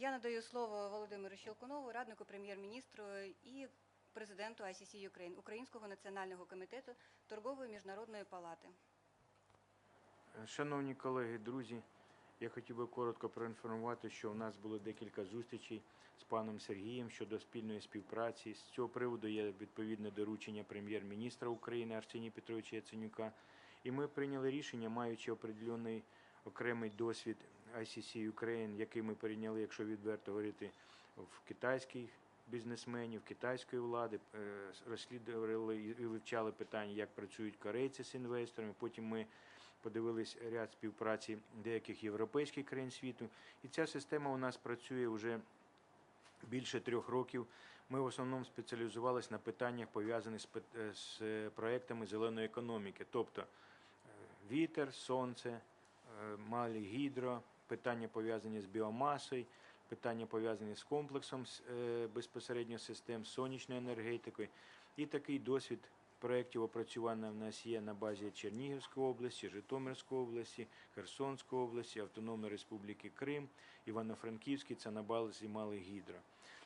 Я надаю слово Володимиру Щелкунову, раднику прем'єр-міністру і президенту ICC Ukraine, Українського національного комітету торгової міжнародної палати. Шановні колеги, друзі, я хотів би коротко проінформувати, що у нас було декілька зустрічей з паном Сергієм щодо спільної співпраці. З цього приводу є відповідне доручення прем'єр-міністра України Арсенія Петровича Яценюка. І ми прийняли рішення, маючи определений окремий досвід ICC Ukraine, який ми перейняли, якщо відверто говорити, в китайських бізнесменів, китайської влади, е, розслідували і вивчали питання, як працюють корейці з інвесторами. Потім ми подивились ряд співпраці деяких європейських країн світу. І ця система у нас працює вже більше трьох років. Ми в основному спеціалізувалися на питаннях, пов'язаних з, е, проектами зеленої економіки, тобто е, вітер, сонце, малі гідро, питання пов'язані з біомасою, питання пов'язані з комплексом е, безпосередньо систем, сонячною енергетикою. І такий досвід проєктів опрацювання в нас є на базі Чернігівської області, Житомирської області, Херсонської області, Автономної Республіки Крим, Івано-Франківський, це на базі Малий Гідро.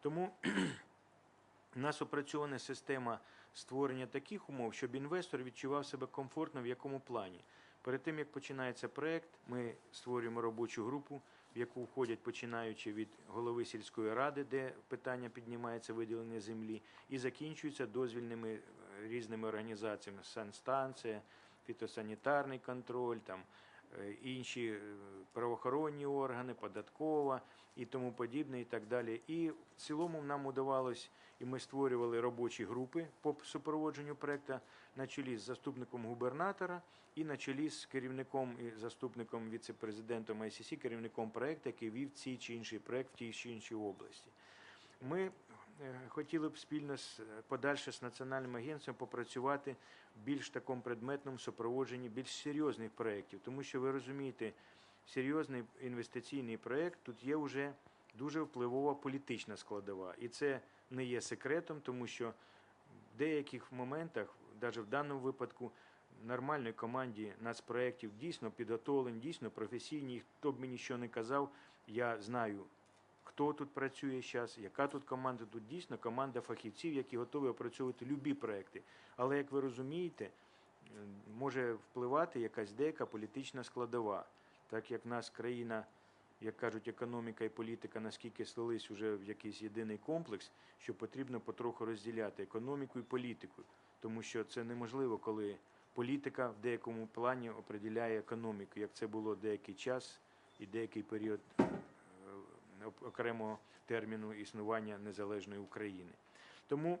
Тому у нас опрацьована система створення таких умов, щоб інвестор відчував себе комфортно в якому плані. Перед тим як починається проект, ми створюємо робочу групу, в яку входять починаючи від голови сільської ради, де питання піднімається виділення землі, і закінчується дозвільними е, різними організаціями. Санстанція, фітосанітарний контроль, там е, інші е, правоохоронні органи, податкова і тому подібне, і так далі. І в цілому нам удавалось, і ми створювали робочі групи по супроводженню проекту на чолі з заступником губернатора і на чолі з керівником і заступником віце-президентом ICC, керівником проекту, який вів цей чи інший проект в тій чи іншій області. Ми е, хотіли б спільно з подальше з національним агентством попрацювати в більш такому предметному супроводженні більш серйозних проєктів, тому що ви розумієте, серйозний інвестиційний проєкт тут є вже дуже впливова політична складова, і це не є секретом, тому що в деяких моментах, навіть в даному випадку, нормальної команді нацпроєктів дійсно підготовлені, дійсно професійні. Хто б мені що не казав, я знаю хто тут працює зараз, яка тут команда. Тут дійсно команда фахівців, які готові опрацьовувати любі проекти. Але як ви розумієте, може впливати якась деяка політична складова, так як в нас країна. Як кажуть, економіка і політика наскільки слились вже в якийсь єдиний комплекс, що потрібно потроху розділяти економіку і політику, тому що це неможливо, коли політика в деякому плані определяє економіку, як це було деякий час і деякий період е, окремого терміну існування незалежної України. Тому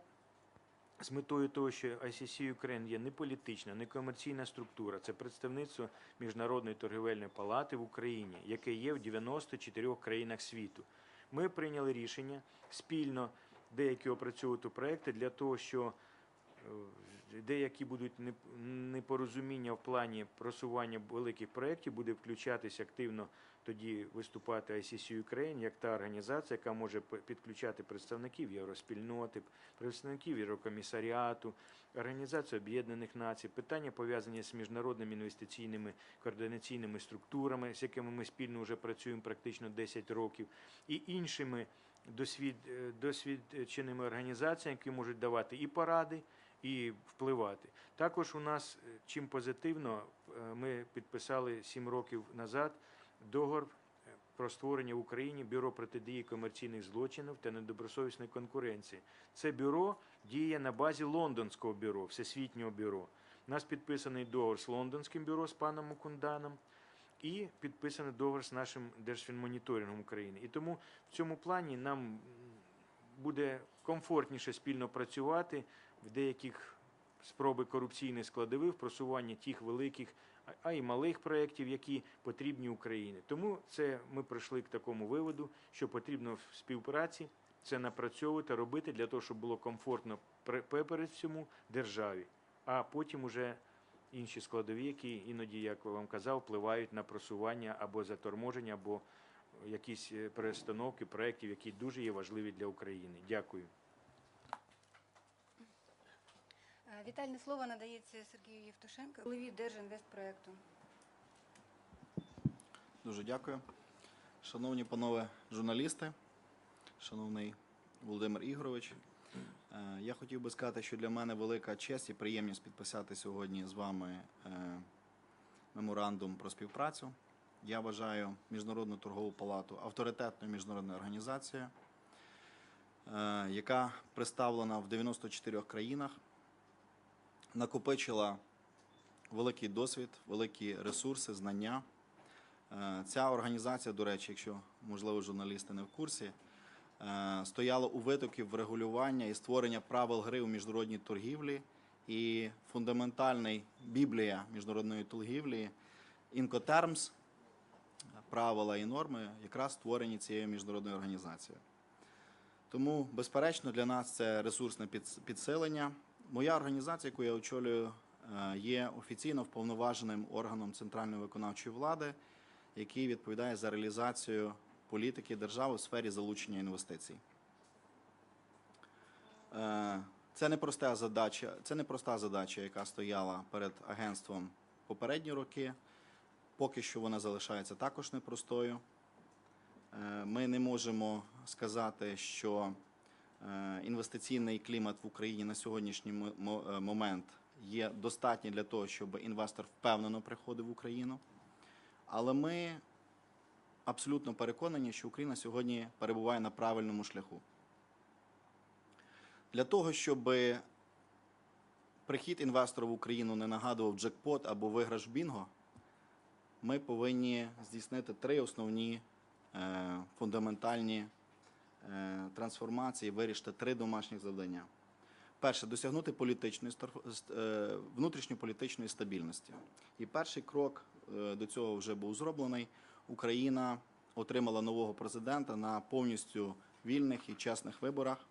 з метою того, що ICC Ukraine є не політична, не комерційна структура, це представництво Міжнародної торгівельної палати в Україні, яке є в 94 країнах світу. Ми прийняли рішення спільно деякі опрацьовувати проекти для того, що деякі будуть непорозуміння в плані просування великих проєктів, буде включатись активно тоді виступати ICC Ukraine як та організація, яка може підключати представників євроспільноти, представників Єврокомісаріату, Організацію Об'єднаних Націй, питання пов'язані з міжнародними інвестиційними координаційними структурами, з якими ми спільно вже працюємо практично 10 років, і іншими досвід, е, досвідченими організаціями, які можуть давати і поради, і впливати. Також у нас е, чим позитивно, е, ми підписали 7 років назад договор е, про створення в Україні бюро протидії комерційних злочинів та недобросовісної конкуренції. Це бюро діє на базі лондонського бюро, всесвітнього бюро. У нас підписаний договор з лондонським бюро з паном Мукунданом. І підписаний договор з нашим Держфінмоніторингом України. І тому в цьому плані нам буде комфортніше спільно працювати в деяких спроби корупційних складових в просуванні тих великих, а- й малих проєктів, які потрібні Україні. Тому це ми прийшли к такому виводу, що потрібно в співпраці це напрацьовувати, робити для того, щоб було комфортно поперед всьому державі, а потім уже інші складові, які іноді, як вам казав, впливають на просування або заторможення, або якісь е, перестановки проєктів, які дуже є важливі для України. Дякую. Е, Вітальне слово надається Сергію Євтушенко, голові Держінвестпроекту. Дуже дякую. Шановні панове журналісти, шановний Володимир Ігорович, е, я хотів би сказати, що для мене велика честь і приємність підписати сьогодні з вами меморандум про співпрацю. Я вважаю Міжнародну торгову палату авторитетною міжнародною організацією, е, яка представлена в 94 країнах, накопичила великий досвід, великі ресурси, знання. Е, Ця організація, до речі, якщо можливо журналісти не в курсі, е, стояла у витоків врегулювання і створення правил гри у міжнародній торгівлі. І фундаментальний біблія міжнародної торгівлі Incoterms, правила і норми, якраз створені цією міжнародною організацією. Тому, безперечно, для нас це ресурсне підсилення. Моя організація, яку я очолюю, е, є офіційно вповноваженим органом центральної виконавчої влади, який відповідає за реалізацію політики держави в сфері залучення інвестицій. Е, Це непроста задача, це не проста задача, яка стояла перед агентством попередні роки. Поки що вона залишається також непростою. Е, Ми не можемо сказати, що е, інвестиційний клімат в Україні на сьогоднішній е, момент є достатній для того, щоб інвестор впевнено приходив в Україну. Але ми абсолютно переконані, що Україна сьогодні перебуває на правильному шляху. Для того, щоб прихід інвестора в Україну не нагадував джекпот або виграш бінго, ми повинні здійснити три основні е, фундаментальні е, трансформації, вирішити три домашніх завдання. Перше досягнути політичної е, внутрішньополітичної стабільності. І перший крок до цього вже був зроблений. Україна отримала нового президента на повністю вільних і чесних виборах.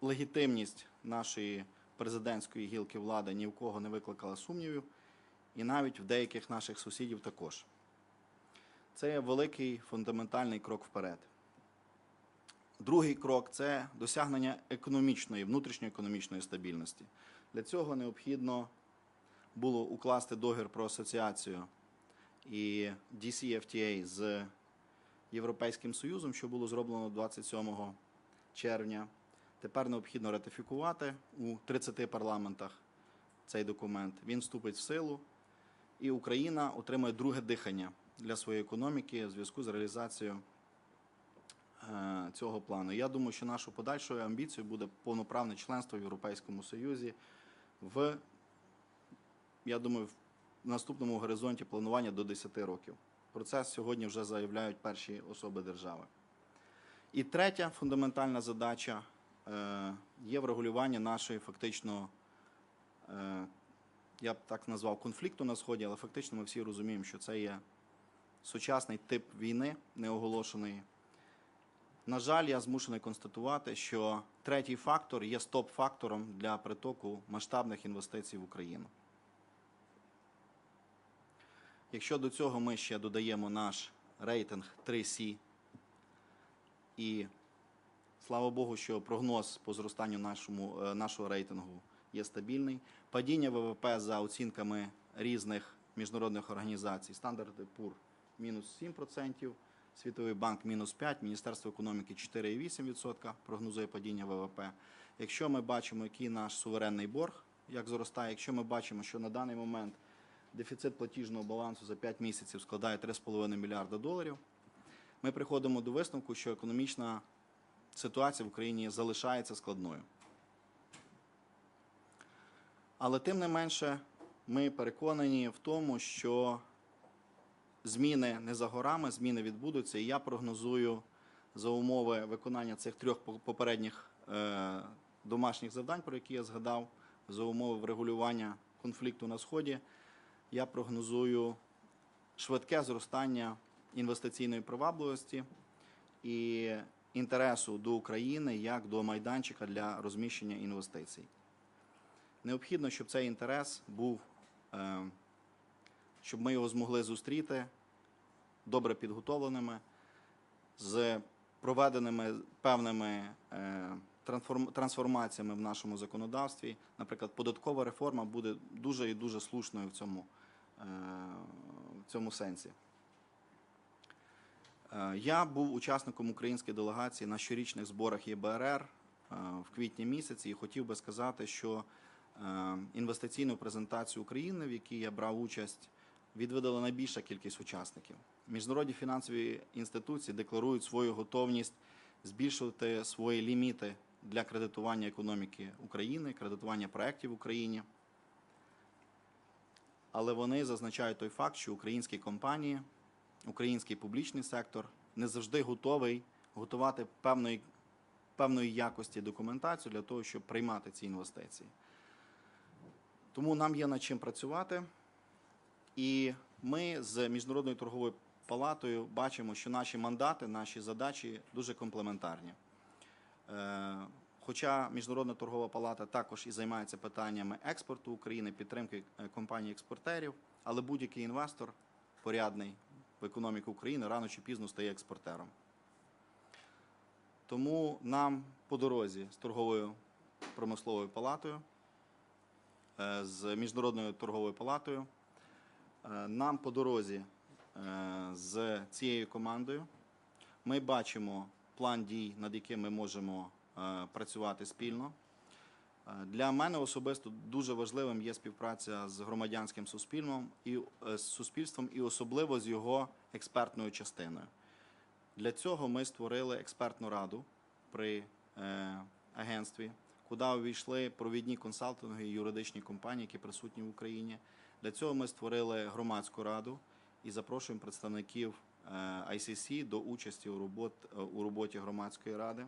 Легітимність нашої президентської гілки влади ні в кого не викликала сумнівів, і навіть в деяких наших сусідів також. Це є великий фундаментальний крок вперед. Другий крок це досягнення економічної, внутрішньоекономічної стабільності. Для цього необхідно було укласти договір про асоціацію і DCFTA з Європейським Союзом, що було зроблено 27 червня. Тепер необхідно ратифікувати у 30 парламентах цей документ. Він вступить в силу, і Україна отримає друге дихання для своєї економіки в зв'язку з реалізацією е, цього плану. Я думаю, що нашою подальшою амбіцією буде повноправне членство в Європейському Союзі в, я думаю, в наступному горизонті планування до 10 років. Про це сьогодні вже заявляють перші особи держави. І третя фундаментальна задача е, є врегулювання нашої фактично, е, я б так назвав, конфлікту на Сході, але фактично ми всі розуміємо, що це є сучасний тип війни, неоголошеної. На жаль, я змушений констатувати, що третій фактор є стоп-фактором для притоку масштабних інвестицій в Україну. Якщо до цього ми ще додаємо наш рейтинг 3C, і слава Богу, що прогноз по зростанню нашому, е, нашого рейтингу є стабільний. Падіння ВВП за оцінками різних міжнародних організацій, Standard Poor – мінус 7%, Світовий банк – мінус 5%, Міністерство економіки – 4,8% прогнозує падіння ВВП. Якщо ми бачимо, який наш суверенний борг, як зростає, якщо ми бачимо, що на даний момент дефіцит платіжного балансу за 5 місяців складає 3,5 мільярда доларів, ми приходимо до висновку, що економічна ситуація в Україні залишається складною. Але тим не менше, ми переконані в тому, що зміни не за горами, зміни відбудуться, і я прогнозую за умови виконання цих трьох попередніх е, домашніх завдань, про які я згадав, за умови врегулювання конфлікту на Сході, я прогнозую швидке зростання інвестиційної привабливості і інтересу до України як до майданчика для розміщення інвестицій. Необхідно, щоб цей інтерес був, е, щоб ми його змогли зустріти добре підготовленими, з проведеними певними е, трансформаціями в нашому законодавстві. Наприклад, податкова реформа буде дуже і дуже слушною в цьому, е, в цьому сенсі. Я був учасником української делегації на щорічних зборах ЄБРР в квітні місяці і хотів би сказати, що інвестиційну презентацію України, в якій я брав участь, відвідала найбільша кількість учасників. Міжнародні фінансові інституції декларують свою готовність збільшувати свої ліміти для кредитування економіки України, кредитування проєктів в Україні. Але вони зазначають той факт, що українські компанії, український публічний сектор не завжди готовий готувати певної, певної якості документацію для того, щоб приймати ці інвестиції. Тому нам є над чим працювати. І ми з Міжнародною торговою палатою бачимо, що наші мандати, наші задачі дуже комплементарні. Е, Хоча Міжнародна торгова палата також і займається питаннями експорту України, підтримки е, компаній-експортерів, але будь-який інвестор порядний в економіку України рано чи пізно стає експортером. Тому нам по дорозі з торговою промисловою палатою, з Міжнародною торговою палатою, е, нам по дорозі е, з цією командою. Ми бачимо план дій, над яким ми можемо е, працювати спільно. Е, Для мене особисто дуже важливим є співпраця з громадянським суспільством і е, з суспільством, і особливо з його експертною частиною. Для цього ми створили експертну раду при е, агентстві, куди увійшли провідні консалтинги і юридичні компанії, які присутні в Україні. Для цього ми створили громадську раду і запрошуємо представників е, ICC до участі у, робот, е, у роботі громадської ради,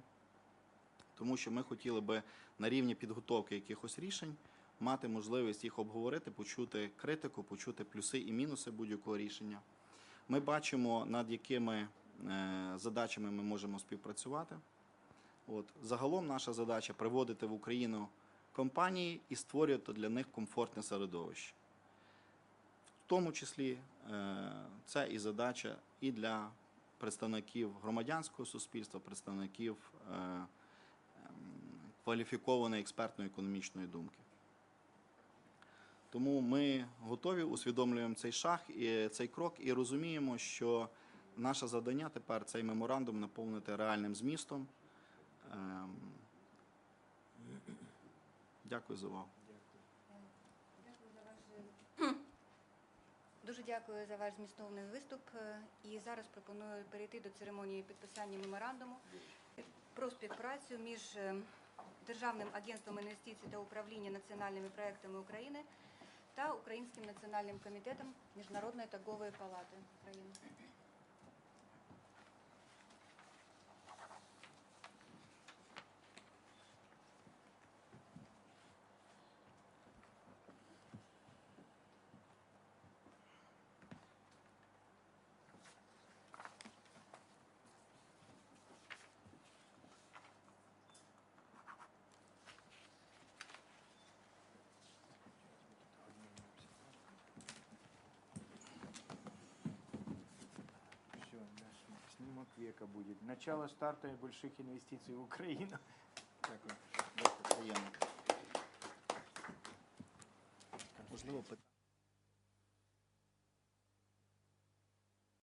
тому що ми хотіли би на рівні підготовки якихось рішень мати можливість їх обговорити, почути критику, почути плюси і мінуси будь-якого рішення. Ми бачимо, над якими е, задачами ми можемо співпрацювати. От. Загалом наша задача приводити в Україну компанії і створювати для них комфортне середовище. В тому числі е, це і задача і для представників громадянського суспільства, представників е, ем, кваліфікованої експертно-економічної думки. Тому ми готові, усвідомлюємо цей шаг і цей крок і розуміємо, що наше завдання тепер цей меморандум наповнити реальним змістом. Ем, Дякую за увагу. Дуже дякую за ваш змістовний виступ. Е, І зараз пропоную перейти до церемонії підписання меморандуму про співпрацю між е, Державним агентством інвестицій та управління національними проектами України та Українським національним комітетом Міжнародної торгової палати України. Все, наш снимок века будет. Начало старта больших инвестиций в Украину. Дякую. Дякую. Можливо.